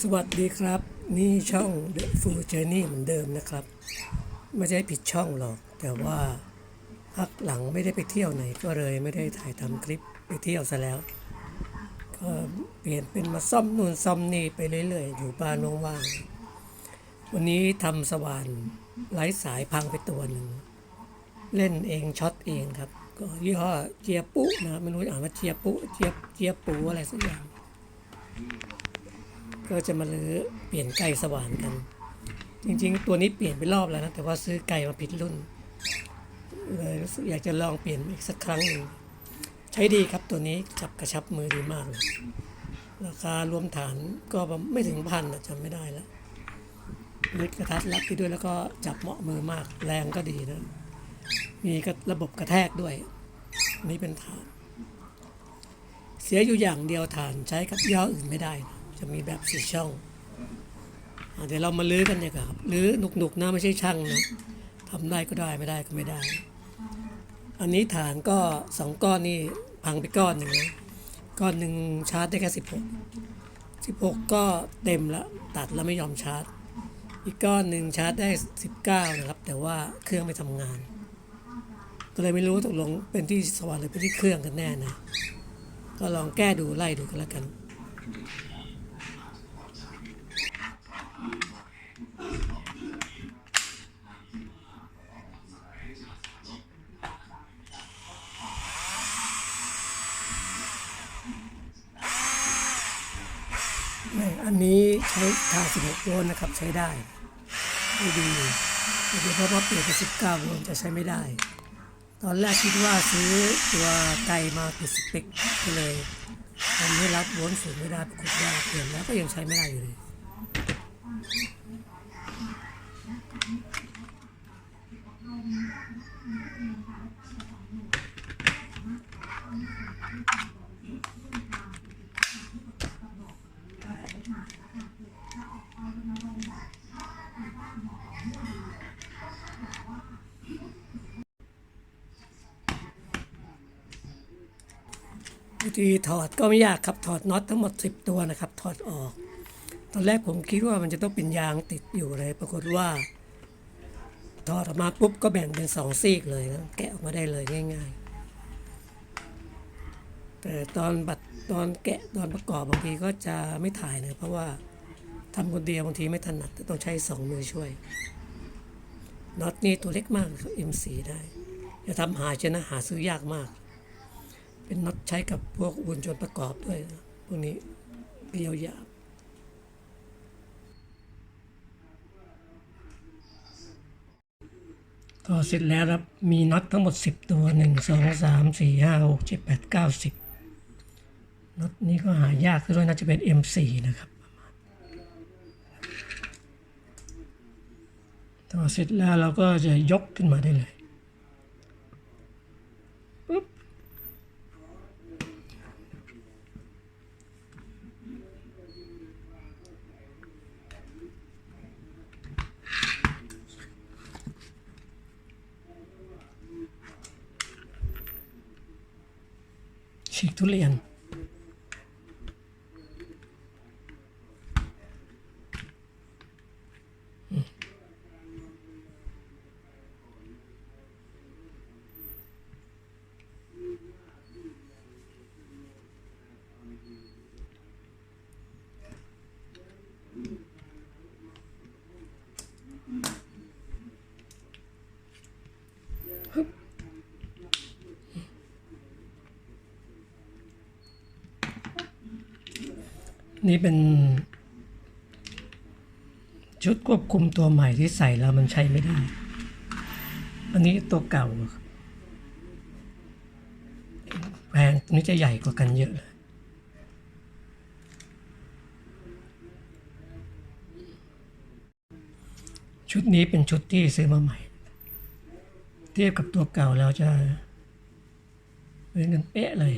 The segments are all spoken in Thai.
สวัสดีครับ นี่ช่อง The Full Journey เหมือนเดิมนะครับ ไม่ใช่ผิดช่องหรอก แต่ว่าพักหลังไม่ได้ไปเที่ยวไหนก็เลยไม่ได้ถ่ายทำคลิปไปเที่ยวซะแล้ว ก็เปลี่ยนเป็นมาซ่อมนู่นซ่อมนี่ไปเรื่อยๆ อยู่บ้านว่างๆวันนี้ทำสว่านไร้สายพังไปตัวหนึ่ง เล่นเองช็อตเองครับ ก็ยี่ห้อเจียปุนะไม่รู้อ่านว่าเจียปุเจียเจียปูอะไรสักอย่าง ก็จะมาลื้อเปลี่ยนไก่สว่านกัน จริงๆ ตัวนี้เปลี่ยนไปรอบแล้วนะแต่ว่าซื้อไก่มาผิดรุ่นเลยรู้สึกอยากจะลองเปลี่ยนอีกสักครั้งหนึ่งใช้ดีครับตัวนี้จับกระชับมือดีมากเลยราคารวมฐานก็ไม่ถึงพันนะจำไม่ได้แล้วยึดกระทัดรัดที่ด้วยแล้วก็จับเหมาะมือมากแรงก็ดีนะ มีกระบบกระแทกด้วยนนี้เป็นฐาน เสียอยู่อย่างเดียวฐานใช้กับย่ออื่นไม่ได้นะ จะมีแบบสี่ช่องอเดี๋ยวเรามาลื้อกันเนี่ยครับลื้อหนุกๆนนะไม่ใช่ช่างนะทำได้ก็ได้ไม่ได้ก็ไม่ได้ อันนี้ฐานก็สองก้อนนี่พังไปก้อนหนึ่งนะก้อนหนึ่งชาร์จได้แค่สิบหกสิบหกก็เต็มแล้วตัดแล้วไม่ยอมชาร์จ อีกก้อนหนึ่งชาร์จได้สิบเก้านะครับ แต่ว่าเครื่องไม่ทำงาน ก็เลยไม่รู้ตกลงเป็นที่สว่านหรือเป็นที่เครื่องกันแน่นะ ก็ลองแก้ดูไล่ดูกันแล้วกัน อันนี้ใช้ทาง 16 โวลต์นะครับใช้ได้ไม่ดีเดี๋ยวเพราะว่าเปลี่ยนเป็น19 โวลต์จะใช้ไม่ได้ ตอนแรกคิดว่าซื้อตัวไกลมาผิดสเปคก็เลยทำให้รับโวลต์สูงไม่ได้ปรากฏว่าเปลี่ยนแล้วก็ยังใช้ไม่ได้อยู่เลย ธีถอดก็ไม่ยากครับถอดน็อตทั้งหมด 10 ตัวนะครับ ถอดออก ตอนแรกผมคิดว่ามันจะต้องเป็นยางติดอยู่เลย ปรากฏว่า ถอดออกมาปุ๊บก็แบ่งเป็นสองซีกเลยนะแกะออกมาได้เลยง่าย ๆ แต่ตอนบัดตอนแกะตอนประกอบบางทีก็จะไม่ถ่ายนะเพราะว่าทำคนเดียวบางทีไม่ถนัดต้องใช้สองมือช่วยน็อตนี่ตัวเล็กมาก M4 ได้ จะทำหาชนะหาซื้อยากมาก เป็นน็อตใช้กับพวกอุปกรณ์ประกอบด้วยนะพวกนี้เรียวหยาบก็เสร็จแล้วครับ มีน็อตทั้งหมด 10 ตัว 1 2 3 4 5 6 7 8 9 10น็อตนี้ก็หายากด้วยน่าจะเป็น M4 นะครับพอเสร็จแล้วเราก็จะยกขึ้นมาได้เลย นี่เป็น ชุดควบคุมตัวใหม่ที่ใส่แล้วมันใช้ไม่ได้ อันนี้ตัวเก่าครับแพงตัวนี้จะใหญ่กว่ากันเยอะเลยชุดนี้เป็นชุดที่ซื้อมาใหม่ เทียบกับตัวเก่าแล้วจะเหมือนกันเป๊ะเลย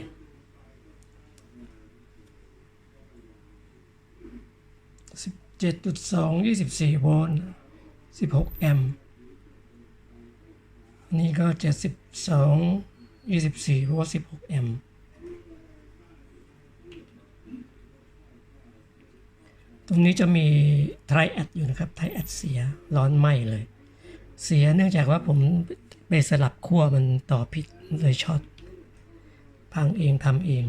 สิบเจ็ดจุดสองยี่สิบสี่โวลต์สิบหกแอมป์ นี่ก็เจ็ดสิบสองยี่สิบสี่โวลต์สิบหกแอมป์ ตรงนี้จะมีไทรแอดอยู่นะครับ ไทรแอดเสียร้อนไหมเลย เสียเนื่องจากว่าผมไปสลับขั้วมันต่อผิดเลยช็อตพังเองทำเอง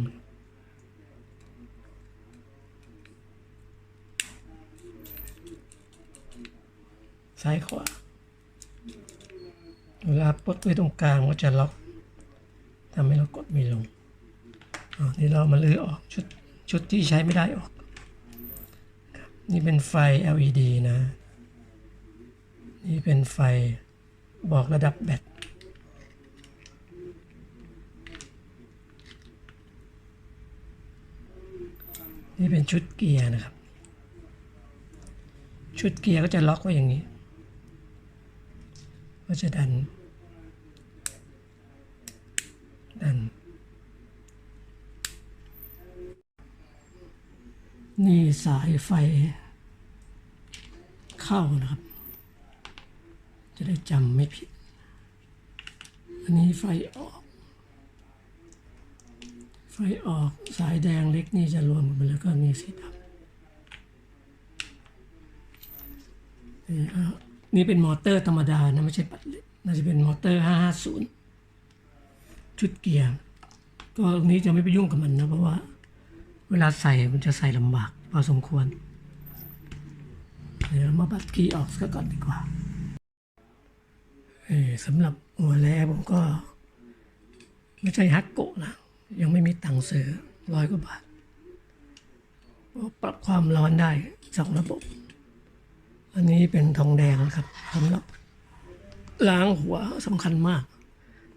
ซ้ายขวา เวลาปลดไว้ตรงกลางก็จะล็อกทำให้เรากดไม่ลงนี่เรามาลื้อออกชุดชุดที่ใช้ไม่ได้ออก นี่เป็นไฟ LED นะ นี่เป็นไฟบอกระดับแบตนี่เป็นชุดเกียร์นะครับ ชุดเกียร์ก็จะล็อกไว้อย่างนี้ ก็จะดัน ดัน นี่สายไฟ เข้านะครับ จะได้จำไม่ผิด อันนี้ไฟออก ไฟออกสายแดงเล็กนี่จะรวมกันไปแล้วก็นี่สีดำนี่ก็ นี่เป็นมอเตอร์ธรรมดานะไม่ใช่ปัดเล็กน่าจะเป็นมอเตอร์ 550 ชุดเกียร์ ก็ตรงนี้จะไม่ไปยุ่งกับมันนะเพราะว่า เวลาใส่มันจะใส่ลำบากพอสมควร เดี๋ยวมาบัดคีย์ออกซะก่อนดีกว่าเออสำหรับหัวแรผมก็ ไม่ใช่ฮักโกะนะ ยังไม่มีตังค์ซื้อร้อยกว่าบาท ปรับความร้อนได้สองระบบ อันนี้เป็นทองแดงครับสำหรับล้างหัวสำคัญมาก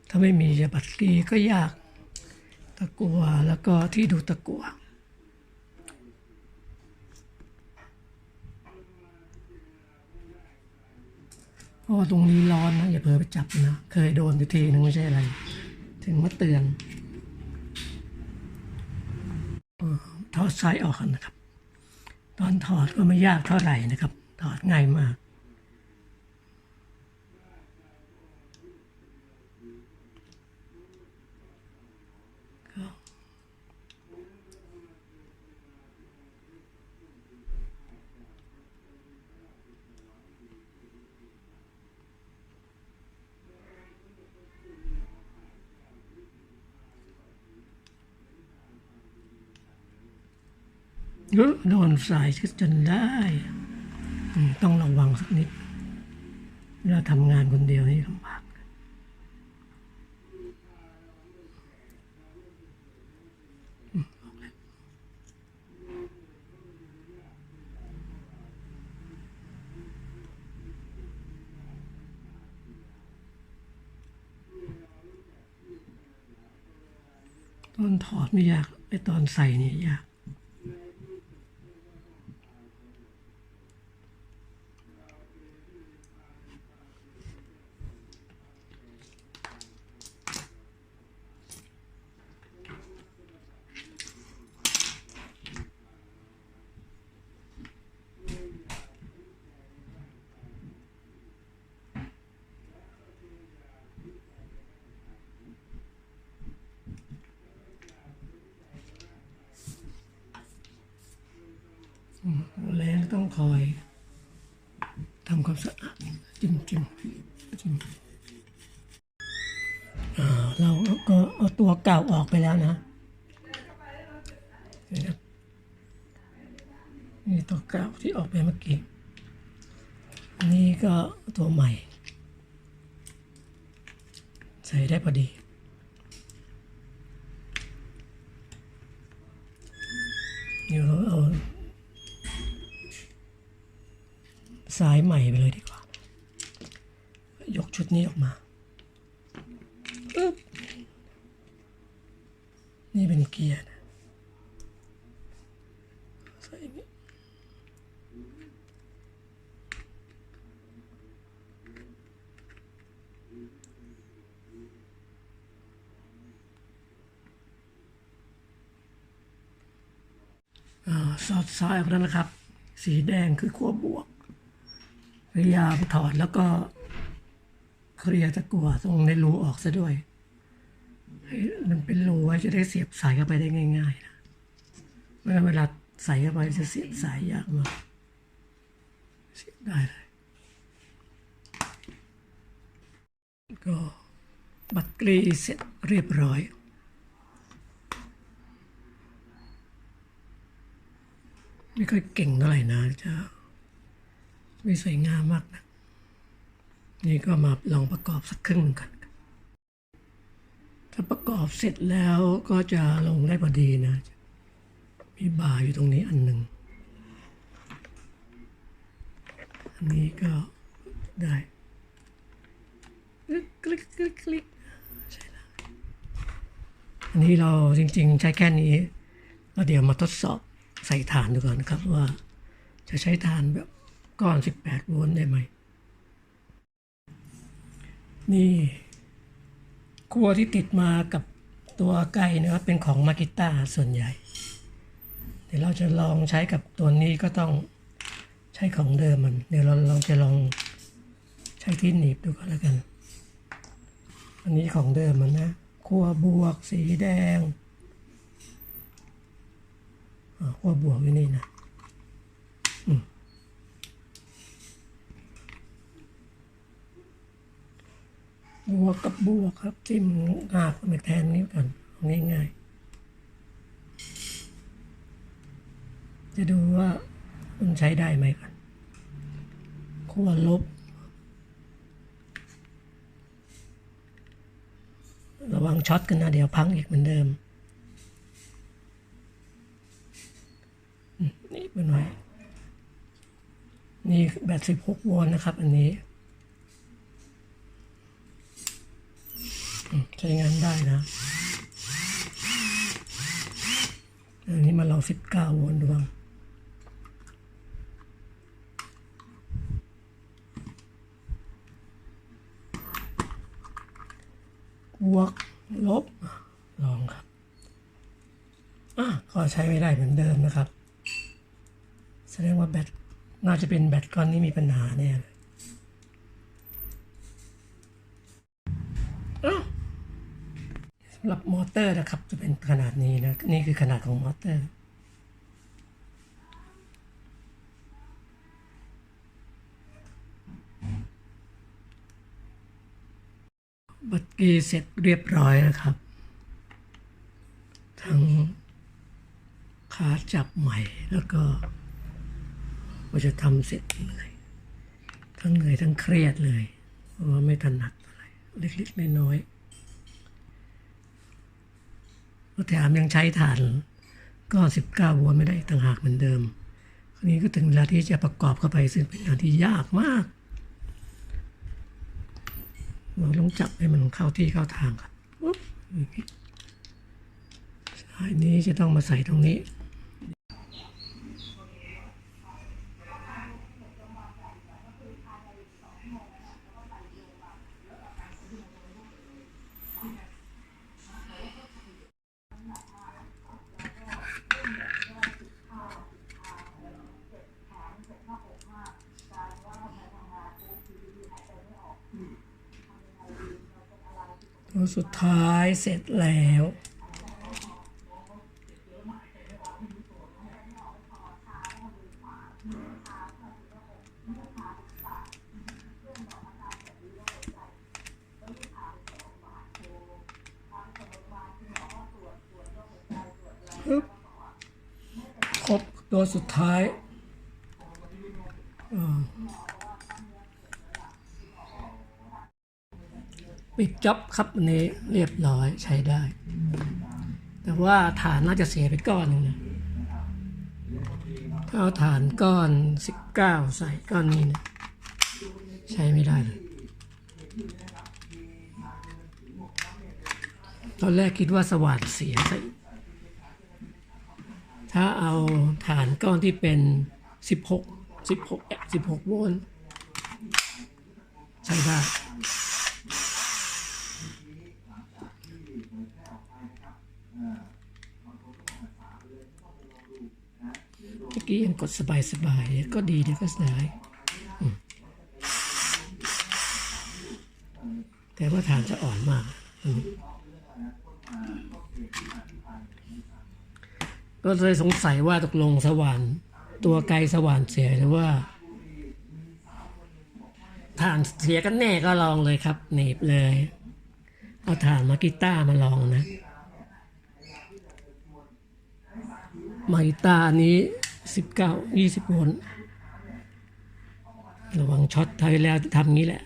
ถ้าไม่มีบัตรกีก็ยาก ตะกัวแล้วก็ที่ดูตะกัวเพราะว่าตรงนี้ร้อนนะอย่าเผลอไปจับนะ เคยโดนทีนึงไม่ใช่อะไร ถึงมาเตือนอ่อถอดสายออกนะครับ ตอนถอดก็ไม่ยากเท่าไหร่นะครับ ถอดง่ายมาก โดนสายจนได้ ต้องระวังสักนิดเวลาทำงานคนเดียวนี่ลำบากตอนถอดไม่ยากไอตอนใส่นี่ยาก แรงต้องคอยทำความสะอาดจิ้มจิ้มจิ้มเราก็เอาตัวเก่าออกไปแล้วนะนี่ตัวเก่าที่ออกไปเมื่อกี้นนี่ก็ตัวใหม่ ใส่ได้พอดีเดี๋ยวเราเอา สายใหม่ไปเลยดีกว่า ยกชุดนี้ออกมาอึ๊บนี่เป็นเกียร์นะใส่อย่างนี้สอดสายออกแล้วนะครับ สีแดงคือขั้วบวก ยายามถอดแล้วก็เคลียร์ตะกั่วตรงในรูออกซะด้วยให้มันเป็นรูไว้จะได้เสียบสายเข้าไปได้ง่ายๆนะไม่งั้นเวลาใส่เข้าไปจะเสียบสายยากมากเสียบได้เลยก็บัตรกรีเสร็จเรียบร้อยไม่ค่อยเก่งเท่าไหร่นะจะ ไม่สวยงามมากนะนี่ก็มาลองประกอบสักครึ่งหนึ่งกันถ้าประกอบเสร็จแล้วก็จะลงได้พอดีนะ มีบาอยู่ตรงนี้อันหนึ่งอันนี้ก็ได้คลิกคลิกคลิกใช่แล้วอันนี้เราจริง ๆ ใช้แค่นี้แล้วเดี๋ยวมาทดสอบใส่ฐานดูก่อนนะครับว่าจะใช้ฐานแบบ ก้อน 18 โวลต์ได้ไหม นี่ขั้วที่ติดมากับตัวไก่นะครับเป็นของมากิต้าส่วนใหญ่ เดี๋ยวเราจะลองใช้กับตัวนี้ก็ต้องใช้ของเดิมมัน เดี๋ยวเราลองจะลองใช้ที่หนีบดูก่อนแล้วกัน อันนี้ของเดิมมันนะขั้วบวกสีแดงอ่าขั้วบวกอยู่นี่นะ อืม บัวกับบัวครับจิ้มหาบไปแทนนี้กันเอาง่ายๆ จะดูว่ามันใช้ได้ไหมกันขั้วลบ ระวังช็อตกันนะเดี๋ยวพังอีกเหมือนเดิม นี่เป็นไว้นี่แบต16โวลต์นะครับ อันนี้อืมใช้งานได้นะอันนี้มาลอง19โวลต์ดูบ้างบวกลบ ลองครับอะก็ใช้ไม่ได้เหมือนเดิมนะครับ แสดงว่าแบตน่าจะเป็นแบตก้อนนี้มีปัญหาแน่เลยอ้าว สำหรับมอเตอร์นะครับ จะเป็นขนาดนี้นะ นี่คือขนาดของมอเตอร์บัตรกีเสร็จเรียบร้อยนะครับ ทั้งขาจับใหม่แล้วก็ว่าจะทำเสร็จเหนื่อยทั้งเหนื่อยทั้งเครียดเลย เพราะว่าไม่ถนัดอะไรเล็กๆน้อยๆก็ แถมยังใช้ฐานก็ 19 โวลต์ไม่ได้ต่างหากเหมือนเดิมคราวนี้ก็ถึงเวลาที่จะประกอบเข้าไปซึ่งเป็นงานที่ยากมากเราต้องจับให้มันเข้าที่เข้าทางครับปุ๊บอย่างนี้สายนี้จะต้องมาใส่ตรงนี้ ตัวสุดท้ายเสร็จแล้วปึ๊บครบตัวสุดท้ายอ่า ปิดจ็อบครับอันนี้เรียบร้อยใช้ได้ แต่ว่าฐานน่าจะเสียไปก้อนหนึงนะถ้าเอาฐานก้อน 19 ใส่ก้อนนี้นะใช้ไม่ได้เลยตอนแรกคิดว่าสว่านเสียใส่ถ้าเอาฐานก้อนที่เป็น 16 16แอ16 โวลต์ใช้ได้ เมื่อ กี้ยังกดสบายๆก็ดีเดี๋ยวก็สายแต่ว่าฐานจะอ่อนมากก็เลยสงสัยว่าตกลงสว่านตัวไกลสว่านเสียหรือว่าถ่านเสียกันแน่ก็ลองเลยครับหนีบเลยเอาถ่านมากีต้ามาลองนะมากีต้าร์อัน นี้สิบเก้ายี่สิบโวลต์ระวังช็อตไทยแล้วทำงี้แหละ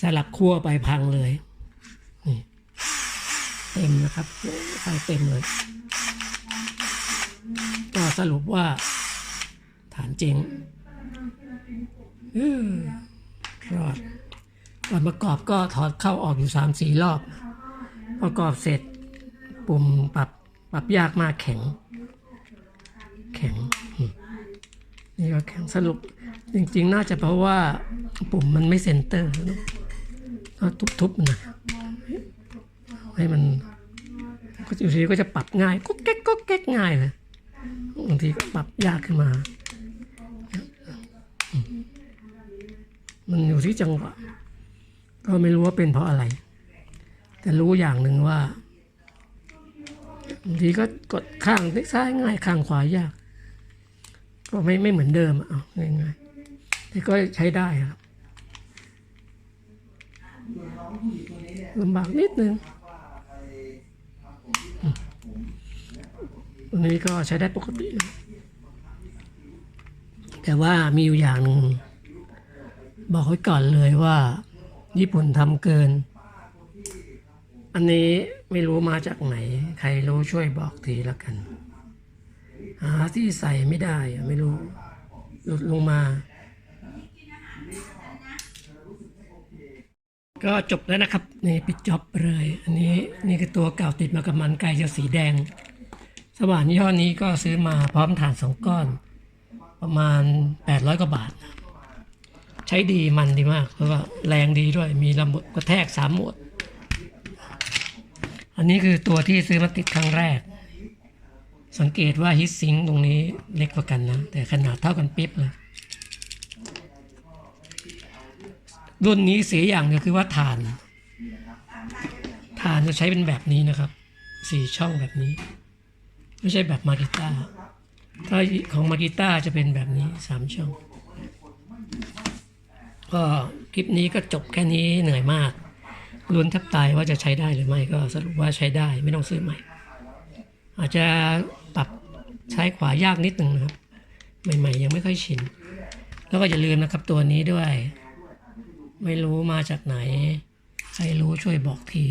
สลับขั้วไปพังเลยนี่เต็มนะครับไฟเต็มเลย ก็สรุปว่า ฐานจริงรอดก่อนประกอบก็ถอดเข้าออกอยู่สามสี่รอบ ประกอบเสร็จปุ่มปรับปรับยากมากแข็ง แข็ง นี่ก็แข็งสรุป จริงๆ น่าจะเพราะว่าปุ่มมันไม่เซนเตอร์นะก็ทุบๆนนะให้มันก็อยู่ทีก็จะปรับง่ายก็แก๊กก็แก๊กง่ายเลยบางทีก็ปรับยากขึ้นมา มันอยู่ที่จังหวะ ก็ไม่รู้ว่าเป็นเพราะอะไร แต่รู้อย่างหนึ่งว่าบางทีก็กดข้างซ้ายง่ายข้างขวายาก ก็ไม่ไม่เหมือนเดิมอะเอาง่ายๆแต่ก็ใช้ได้ครับลำบากนิดนึงอืมตัวนี้ก็ใช้ได้ปกติ แต่ว่ามีอยู่อย่างหนึ่งบอกไว้ก่อนเลยว่า ญี่ปุ่นทำเกิน อันนี้ไม่รู้มาจากไหน ใครรู้ช่วยบอกทีละกัน หาที่ใส่ไม่ได้ไม่รู้ หลุดลงมา ก็จบแล้วนะครับ นี่ปิดจ็อบเลย อันนี้นี่คือตัวเก่าติดมากับมันไก่จะสีแดง สว่านยี่ห้อนี้ก็ซื้อมาพร้อมถ่านสองก้อน ประมาณ 800กว่าบาทนะใช้ดีมันดีมาก เพราะว่าแรงดีด้วยมีระบบกระแทกสามหมดอันนี้คือตัวที่ซื้อมาติดครั้งแรก สังเกตว่าฮิตซิงตรงนี้เล็กกว่ากันนะ แต่ขนาดเท่ากันปิ๊บเลยรุ่นนี้เสียอย่างเดียวคือว่าฐานฐานจะใช้เป็นแบบนี้นะครับสี่ช่องแบบนี้ ไม่ใช่แบบมากิต้าถ้าของมากิต้าจะเป็นแบบนี้สามช่อง ก็คลิปนี้ก็จบแค่นี้เหนื่อยมากลุ้นทับตายว่าจะใช้ได้หรือไม่ก็สรุปว่าใช้ได้ไม่ต้องซื้อใหม่ อาจจะปรับใช้ขวายากนิดหนึ่งนะครับ ใหม่ๆ ยังไม่ค่อยชิน แล้วก็อย่าลืมนะครับตัวนี้ด้วย ไม่รู้มาจากไหน ใครรู้ช่วยบอกที